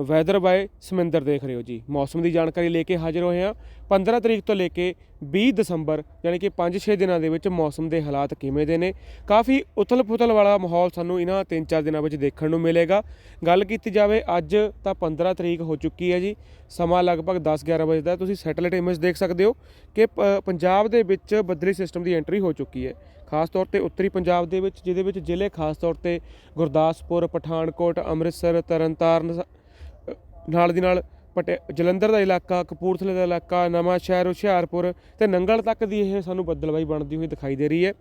Weather bye Saminder ਦੇਖ ਰਹੇ ਹੋ ਜੀ। ਮੌਸਮ ਦੀ ਜਾਣਕਾਰੀ ਲੈ ਕੇ ਹਾਜ਼ਰ ਹੋਏ ਹਾਂ। 15 ਤਰੀਕ ਤੋਂ ਲੈ ਕੇ 20 ਦਸੰਬਰ, ਯਾਨੀ ਕਿ 5-6 ਦਿਨਾਂ ਦੇ ਵਿੱਚ ਮੌਸਮ ਦੇ ਹਾਲਾਤ ਕਿਵੇਂ ਦੇ ਨੇ। ਕਾਫੀ ਉਥਲ-ਪੁਥਲ ਵਾਲਾ ਮਾਹੌਲ ਸਾਨੂੰ ਇਹਨਾਂ 3-4 ਦਿਨਾਂ ਵਿੱਚ ਦੇਖਣ ਨੂੰ ਮਿਲੇਗਾ। ਗੱਲ ਕੀਤੀ ਜਾਵੇ, ਅੱਜ ਤਾਂ 15 ਤਰੀਕ ਹੋ ਚੁੱਕੀ ਹੈ ਜੀ। ਸਮਾਂ ਲਗਭਗ 10-11 ਵਜੇ ਦਾ ਤੁਸੀਂ ਸੈਟੇਲਾਈਟ ਇਮੇਜ ਦੇਖ ਸਕਦੇ ਹੋ ਕਿ ਪ- ਪੰਜਾਬ ਦੇ ਵਿੱਚ ਬੱਦਰੀ ਸਿਸਟਮ ਦੀ ਐਂਟਰੀ ਹੋ ਚੁੱਕੀ ਹੈ। ਖਾਸ ਤੌਰ ਤੇ ਉੱਤਰੀ ਪੰਜਾਬ ਦੇ ਵਿੱਚ, ਜਿਹਦੇ ਵਿੱਚ ਜ਼ਿਲ੍ਹੇ ਖਾਸ ਤੌਰ ਤੇ ਗੁਰਦਾਸਪੁਰ, ਪਠਾਨਕੋਟ, ਅੰਮ੍ਰਿਤਸਰ, ਤਰਨਤਾਰਨ ਸ- ਨਾਲ ਦੀ ਨਾਲ ਪਟਿਆ ਜਲੰਧਰ ਦਾ ਇਲਾਕਾ, ਕਪੂਰਥਲੇ ਦਾ ਇਲਾਕਾ, ਨਵਾਂ ਸ਼ਹਿਰ, ਹੁਸ਼ਿਆਰਪੁਰ ਤੇ ਨੰਗਲ ਤੱਕ ਦੀ ਇਹ ਸਾਨੂੰ ਬੱਦਲਵਾਈ ਬਣਦੀ ਹੋਈ ਦਿਖਾਈ ਦੇ ਰਹੀ ਹੈ।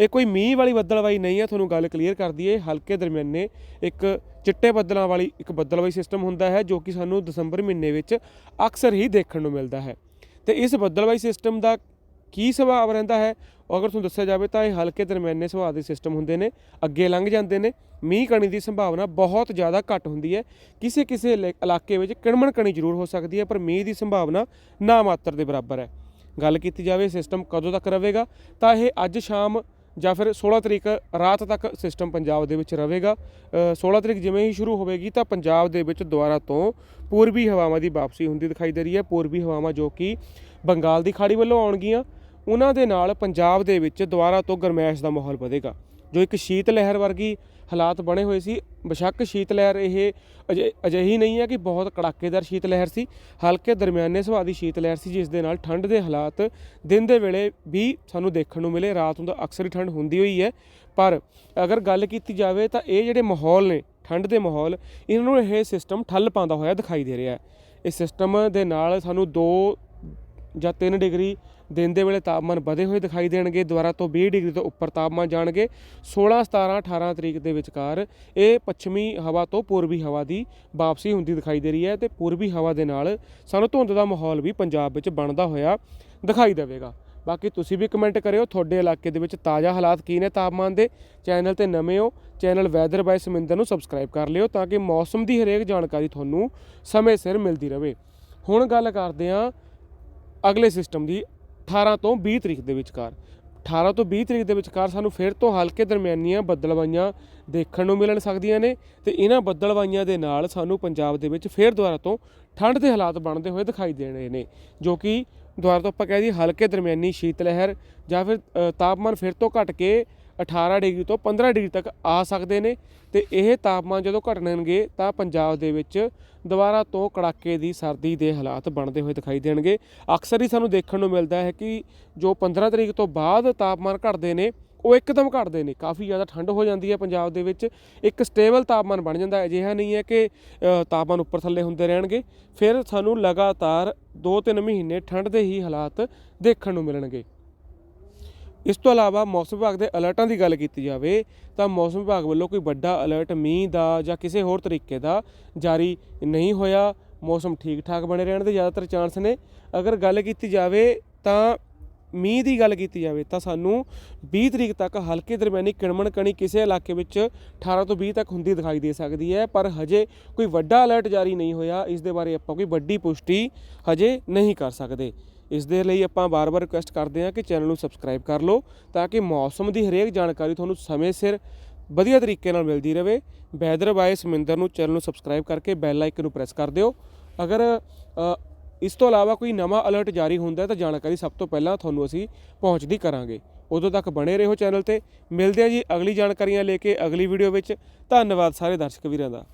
ਇਹ ਕੋਈ ਮੀਂਹ ਵਾਲੀ ਬੱਦਲਵਾਈ ਨਹੀਂ ਹੈ, ਤੁਹਾਨੂੰ ਗੱਲ ਕਲੀਅਰ ਕਰ ਦਈਏ। ਹਲਕੇ ਦਰਮਿਆਨੇ ਇੱਕ ਚਿੱਟੇ ਬੱਦਲਾਂ ਵਾਲੀ ਇੱਕ ਬੱਦਲਵਾਈ ਸਿਸਟਮ ਹੁੰਦਾ ਹੈ, ਜੋ ਕਿ ਸਾਨੂੰ ਦਸੰਬਰ ਮਹੀਨੇ ਵਿੱਚ ਅਕਸਰ ਹੀ ਦੇਖਣ ਨੂੰ ਮਿਲਦਾ ਹੈ। ਤੇ ਇਸ ਬੱਦਲਵਾਈ ਸਿਸਟਮ ਦਾ ਕੀ ਸੁਭਾਅ ਰਹਿੰਦਾ ਹੈ? ਉਹ ਅਗਰ ਤੁਹਾਨੂੰ ਦੱਸਿਆ ਜਾਵੇ ਤਾਂ ਇਹ ਹਲਕੇ ਦਰਮਿਆਨੇ ਸੁਭਾਅ ਦੇ ਸਿਸਟਮ ਹੁੰਦੇ ਨੇ ਅੱਗੇ ਲੰਘ ਜਾਂਦੇ ਨੇ ਮੀਂਹ ਕਣੀ ਦੀ ਸੰਭਾਵਨਾ ਬਹੁਤ ਜ਼ਿਆਦਾ ਘੱਟ ਹੁੰਦੀ ਹੈ। ਕਿਸੇ ਕਿਸੇ ਇਲਾ- ਇਲਾਕੇ ਵਿੱਚ ਕਿਣਮਣ ਕਣੀ ਜ਼ਰੂਰ ਹੋ ਸਕਦੀ ਹੈ ਪਰ ਮੀਂਹ ਦੀ ਸੰਭਾਵਨਾ ਨਾ ਮਾਤਰ ਦੇ ਬਰਾਬਰ ਹੈ। ਗੱਲ ਕੀਤੀ ਜਾਵੇ ਸਿਸਟਮ ਕਦੋਂ ਤੱਕ ਰਹੇਗਾ ਤਾਂ ਇਹ ਅੱਜ ਸ਼ਾਮ ਜਾਂ ਫਿਰ 16 ਤਰੀਕ ਰਾਤ ਤੱਕ ਸਿਸਟਮ ਪੰਜਾਬ ਦੇ ਵਿੱਚ ਰਹੇਗਾ। ਅ, 16 ਤਰੀਕ ਜਿਵੇਂ ਹੀ ਸ਼ੁਰੂ ਹੋਵੇਗੀ ਤਾਂ ਪੰਜਾਬ ਦੇ ਵਿੱਚ ਦੁਬਾਰਾ ਤੋਂ ਪੂਰਬੀ ਹਵਾਵਾਂ ਦੀ ਵਾਪਸੀ ਹੁੰਦੀ ਦਿਖਾਈ ਦੇ ਰਹੀ ਹੈ। ਪੂਰਬੀ ਹਵਾਵਾਂ ਜੋ ਕਿ ਬੰਗਾਲ ਦੀ ਖਾੜੀ ਵੱਲੋਂ ਆਉਣਗੀਆਂ ਉਹਨਾਂ ਦੇ ਨਾਲ ਪੰਜਾਬ ਦੇ ਵਿੱਚ ਦੁਬਾਰਾ ਤੋਂ ਗਰਮੈਸ਼ ਦਾ ਮਾਹੌਲ ਵਧੇਗਾ, ਜੋ ਇੱਕ ਸ਼ੀਤ ਲਹਿਰ ਵਰਗੀ ਹਾਲਾਤ ਬਣੇ ਹੋਏ ਸੀ। ਬੇਸ਼ੱਕ ਸ਼ੀਤ ਲਹਿਰ ਇਹ ਅਜੇ ਅਜਿਹੀ ਨਹੀਂ ਹੈ ਕਿ ਬਹੁਤ ਕੜਾਕੇਦਾਰ ਸ਼ੀਤ ਲਹਿਰ ਸੀ। ਹਲਕੇ ਦਰਮਿਆਨੇ ਸੁਭਾਅ ਦੀ ਸ਼ੀਤ ਲਹਿਰ ਸੀ, ਜਿਸ ਦੇ ਨਾਲ ਠੰਡ ਦੇ ਹਾਲਾਤ ਦਿਨ ਦੇ ਵੇਲੇ ਵੀ ਸਾਨੂੰ ਦੇਖਣ ਨੂੰ ਮਿਲੇ। ਰਾਤ ਨੂੰ ਤਾਂ ਅਕਸਰ ਹੀ ਠੰਡ ਹੁੰਦੀ ਹੋਈ ਹੈ। ਪਰ ਅਗਰ ਗੱਲ ਕੀਤੀ ਜਾਵੇ ਤਾਂ ਇਹ ਜਿਹੜੇ ਮਾਹੌਲ ਨੇ, ਠੰਡ ਦੇ ਮਾਹੌਲ, ਇਹਨਾਂ ਨੂੰ ਇਹ ਸਿਸਟਮ ਠੱਲ ਪਾਉਂਦਾ ਹੋਇਆ ਦਿਖਾਈ ਦੇ ਰਿਹਾ ਹੈ। ਇਸ ਸਿਸਟਮ ਦੇ ਨਾਲ ਸਾਨੂੰ 2 ਜਾਂ 3 ਡਿਗਰੀ ਦਿਨ ਦੇ ਵੇਲੇ ਤਾਪਮਾਨ ਵਧੇ ਹੋਏ ਦਿਖਾਈ ਦੇਣਗੇ। ਦੁਬਾਰਾ ਤੋਂ 20 ਡਿਗਰੀ ਤੋਂ ਉੱਪਰ ਤਾਪਮਾਨ ਜਾਣਗੇ। 16 17 18 ਤਰੀਕ ਦੇ ਵਿਚਕਾਰ ਇਹ ਪੱਛਮੀ ਹਵਾ ਤੋਂ ਪੂਰਬੀ ਹਵਾ ਦੀ ਵਾਪਸੀ ਹੁੰਦੀ ਦਿਖਾਈ ਦੇ ਰਹੀ ਹੈ ਤੇ ਪੂਰਬੀ ਹਵਾ ਦੇ ਨਾਲ ਸਾਨੂੰ ਧੁੰਦ ਦਾ ਮਾਹੌਲ ਵੀ ਪੰਜਾਬ ਵਿੱਚ ਬਣਦਾ ਹੋਇਆ ਦਿਖਾਈ ਦੇਵੇਗਾ। ਬਾਕੀ ਤੁਸੀਂ ਵੀ ਕਮੈਂਟ ਕਰਿਓ, ਤੁਹਾਡੇ ਇਲਾਕੇ ਦੇ ਵਿੱਚ ਤਾਜ਼ਾ ਹਾਲਾਤ ਕੀ ਨੇ ਤਾਪਮਾਨ ਦੇ। ਚੈਨਲ ਤੇ ਨਵੇਂ ਹੋ, ਚੈਨਲ ਵੈਦਰ ਬਾਈ ਸਮਿੰਦਰ ਨੂੰ ਸਬਸਕ੍ਰਾਈਬ ਕਰ ਲਿਓ ਤਾਂ ਕਿ ਮੌਸਮ ਦੀ ਹਰੇਕ ਜਾਣਕਾਰੀ ਤੁਹਾਨੂੰ ਸਮੇਂ ਸਿਰ ਮਿਲਦੀ ਰਹੇ। ਹੁਣ ਗੱਲ ਕਰਦੇ ਹਾਂ ਅਗਲੇ ਸਿਸਟਮ ਦੀ 18 ਤੋਂ 20 ਤਰੀਕ ਦੇ ਵਿਚਕਾਰ। 18 ਤੋਂ 20 ਤਰੀਕ ਦੇ ਵਿਚਕਾਰ ਸਾਨੂੰ ਫਿਰ ਤੋਂ ਹਲਕੇ ਦਰਮਿਆਨੀਆਂ ਬੱਦਲਵਾਈਆਂ ਦੇਖਣ ਨੂੰ ਮਿਲਣ ਸਕਦੀਆਂ ਨੇ ਤੇ ਇਹਨਾਂ ਬੱਦਲਵਾਈਆਂ ਦੇ ਨਾਲ ਸਾਨੂੰ ਪੰਜਾਬ ਦੇ ਵਿੱਚ ਫਿਰ ਦੁਬਾਰਾ ਤੋਂ ਠੰਡ ਦੇ ਹਾਲਾਤ ਬਣਦੇ ਹੋਏ ਦਿਖਾਈ ਦੇ ਰਹੇ ਨੇ, ਜੋ ਕਿ ਦੁਬਾਰਾ ਤੋਂ ਆਪਾਂ ਕਹਿ ਦਈਏ ਹਲਕੇ ਦਰਮਿਆਨੀ ਸ਼ੀਤ ਲਹਿਰ ਜਾਂ ਫਿਰ ਤਾਪਮਾਨ ਫਿਰ ਤੋਂ ਘਟ ਕੇ 18 ਡਿਗਰੀ ਤੋਂ 15 ਡਿਗਰੀ ਤੱਕ ਆ ਸਕਦੇ ਨੇ ਤੇ ਇਹ ਤਾਪਮਾਨ ਜਦੋਂ ਘਟਣਗੇ ਤਾਂ ਪੰਜਾਬ ਦੇ ਵਿੱਚ ਦੁਬਾਰਾ ਤੋਂ ਕੜਾਕੇ ਦੀ ਸਰਦੀ ਦੇ ਹਾਲਾਤ ਬਣਦੇ ਹੋਏ ਦਿਖਾਈ ਦੇਣਗੇ। ਅਕਸਰ ਹੀ ਸਾਨੂੰ ਦੇਖਣ ਨੂੰ ਮਿਲਦਾ ਹੈ ਕਿ ਜੋ 15 ਤਰੀਕ ਤੋਂ ਬਾਅਦ ਤਾਪਮਾਨ ਘਟਦੇ ਨੇ, ਉਹ ਇੱਕਦਮ ਘਟਦੇ ਨੇ। ਕਾਫੀ ਜ਼ਿਆਦਾ ਠੰਡ ਹੋ ਜਾਂਦੀ ਹੈ ਪੰਜਾਬ ਦੇ ਵਿੱਚ। ਇੱਕ ਸਟੇਬਲ ਤਾਪਮਾਨ ਬਣ ਜਾਂਦਾ ਹੈ। ਅਜਿਹਾ ਨਹੀਂ ਹੈ ਕਿ ਤਾਪਮਾਨ ਉੱਪਰ ਥੱਲੇ ਹੁੰਦੇ ਰਹਿਣਗੇ। ਫਿਰ ਸਾਨੂੰ ਲਗਾਤਾਰ 2-3 ਮਹੀਨੇ ਠੰਡ ਦੇ ਹੀ ਹਾਲਾਤ ਦੇਖਣ ਨੂੰ ਮਿਲਣਗੇ। ਇਸ ਤੋਂ ਇਲਾਵਾ ਮੌਸਮ ਵਿਭਾਗ ਦੇ ਅਲਰਟਾਂ ਦੀ ਗੱਲ ਕੀਤੀ ਜਾਵੇ ਤਾਂ ਮੌਸਮ ਵਿਭਾਗ ਵੱਲੋਂ ਕੋਈ ਵੱਡਾ ਅਲਰਟ ਮੀਂਹ ਦਾ ਜਾਂ ਕਿਸੇ ਹੋਰ ਤਰੀਕੇ ਦਾ ਜਾਰੀ ਨਹੀਂ ਹੋਇਆ। ਮੌਸਮ ਠੀਕ ਠਾਕ ਬਣੇ ਰਹਿਣ ਦੇ ਜ਼ਿਆਦਾਤਰ ਚਾਂਸ ਨੇ। ਅਗਰ ਗੱਲ ਕੀਤੀ ਜਾਵੇ ਤਾਂ ਮੀਂਹ ਦੀ ਗੱਲ ਕੀਤੀ ਜਾਵੇ ਤਾਂ ਸਾਨੂੰ 20 ਤਰੀਕ ਤੱਕ ਹਲਕੇ ਦਰਮਿਆਨੀ ਕਿਣਮਣ ਕਣੀ ਕਿਸੇ ਇਲਾਕੇ ਵਿੱਚ 18 ਤੋਂ 20 ਤੱਕ ਹੁੰਦੀ ਦਿਖਾਈ ਦੇ ਸਕਦੀ ਹੈ, ਪਰ ਹਜੇ ਕੋਈ ਵੱਡਾ ਅਲਰਟ ਜਾਰੀ ਨਹੀਂ ਹੋਇਆ। ਇਸ ਦੇ ਬਾਰੇ ਆਪਾਂ ਕੋਈ ਵੱਡੀ ਪੁਸ਼ਟੀ ਹਜੇ ਨਹੀਂ ਕਰ ਸਕਦੇ। ਇਸ ਦੇ ਲਈ ਆਪਾਂ ਬਾਰ-ਬਾਰ ਰਿਕੁਐਸਟ ਕਰਦੇ ਹਾਂ ਕਿ ਚੈਨਲ ਨੂੰ ਸਬਸਕ੍ਰਾਈਬ ਕਰ ਲਓ ਤਾਂ ਕਿ ਮੌਸਮ ਦੀ ਹਰੇਕ ਜਾਣਕਾਰੀ ਤੁਹਾਨੂੰ ਸਮੇਂ ਸਿਰ ਵਧੀਆ ਤਰੀਕੇ ਨਾਲ ਮਿਲਦੀ ਰਹੇ। ਵੈਦਰ ਬਾਏ ਸਮਿੰਦਰ ਨੂੰ ਚੈਨਲ ਨੂੰ ਸਬਸਕ੍ਰਾਈਬ ਕਰਕੇ ਬੈਲ ਆਈਕਨ ਨੂੰ ਪ੍ਰੈਸ ਕਰ ਦਿਓ। ਅਗਰ ਇਸ ਤੋਂ ਇਲਾਵਾ ਕੋਈ ਨਵਾਂ ਅਲਰਟ ਜਾਰੀ ਹੁੰਦਾ ਤਾਂ ਜਾਣਕਾਰੀ ਸਭ ਤੋਂ ਪਹਿਲਾਂ ਤੁਹਾਨੂੰ ਅਸੀਂ ਪਹੁੰਚਦੀ ਕਰਾਂਗੇ। ਉਦੋਂ ਤੱਕ ਬਣੇ ਰਹੋ ਚੈਨਲ ਤੇ। ਮਿਲਦੇ ਹਾਂ ਜੀ ਅਗਲੀ ਜਾਣਕਾਰੀਆਂ ਲੈ ਕੇ ਅਗਲੀ ਵੀਡੀਓ ਵਿੱਚ। ਧੰਨਵਾਦ ਸਾਰੇ ਦਰਸ਼ਕ ਵੀਰਾਂ ਦਾ।